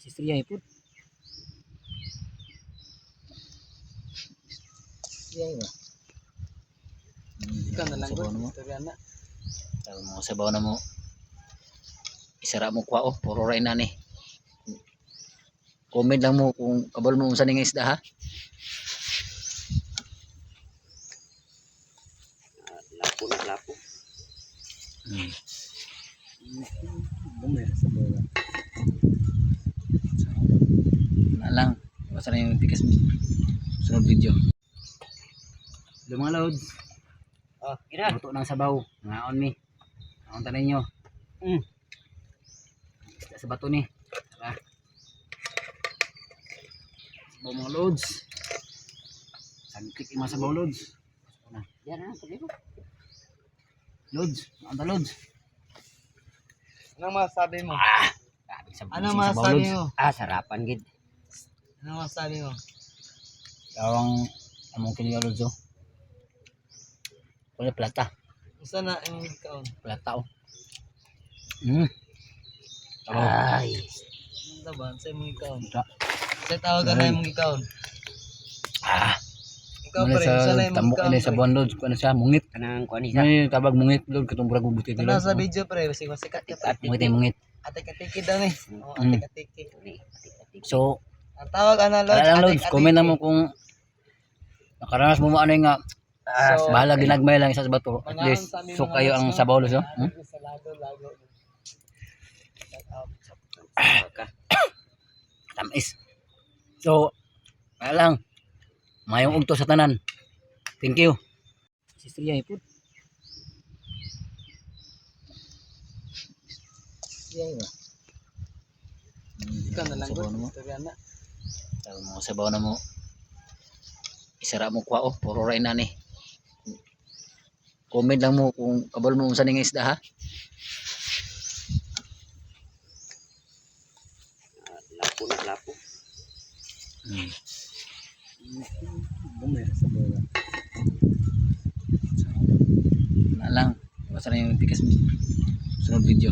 Si Striyay po. Striyay ba? Ikaw na lang Sabaw na mo. ko. Istorya na. Mo, sabaw na mo. Isara mo kwa oh, puro ray na ni. Comment lang mo kung kabalo mo unsa ning isda ha. Lapo na lapo. Hmm. Bumay sa bola. Na lang. Basta na yung tikas mo. Sunod video. Loads. Ah, Ina. Luto ng sabaw. Ngaon mi. Ngaon tanin nyo. Mm. Sa bato ni. Tara. Sabaw mga loads. Santik yung mga sabaw loads. Na. Yan ha. Pagay ko. Loads. Ngaon ta loads. Anong masabi mo? Grabe, sabaw- Ano masabi mo? Ah, sarapan gid. Anong masabi mo? Tawang among kini oh. Kulay plata. Usa na ang kaon. Plata oh. Mm. Ay. Ano ba? Sa imong ikaon. Plata. Sa tawagan na imong ikaon. Ah. Ikaw Ano pa rin. Sa tambok ikaon. ini sa buwan loads. Ano siya? Mungit. kanang kuan ni May tabag mungit load. Katong burag bubuti ni Ano load. sa video pre? Kasi masikat ka. Mungit mungit. Atik-atiki daw ni. Oo, Mm. atik-atiki. So, Ang tawag ano lang loads. atik-atiki. Comment na mo kung nakaranas mo mo ano yung nga. Ah, so, Bahala ginagmay lang isa sa bato. At least, so kayo ang lods, no? sabaw loads. Oh. Hmm? Sa lago, lago. Shout out. Tamis. So, kaya lang. Mayong ugto sa tanan. Thank you. Si Striyay po. Striyay ba? Ikaw na lang Sabaw na mo. Sabi mo, sabaw na mo. Isara mo kwa oh, puro ray na ni. Comment lang mo kung kabalo mo unsa ning isda ha. lapo na lapo Hmm. Bumay sa bola. Na lang. Basta yung tikas mo. Sunod video.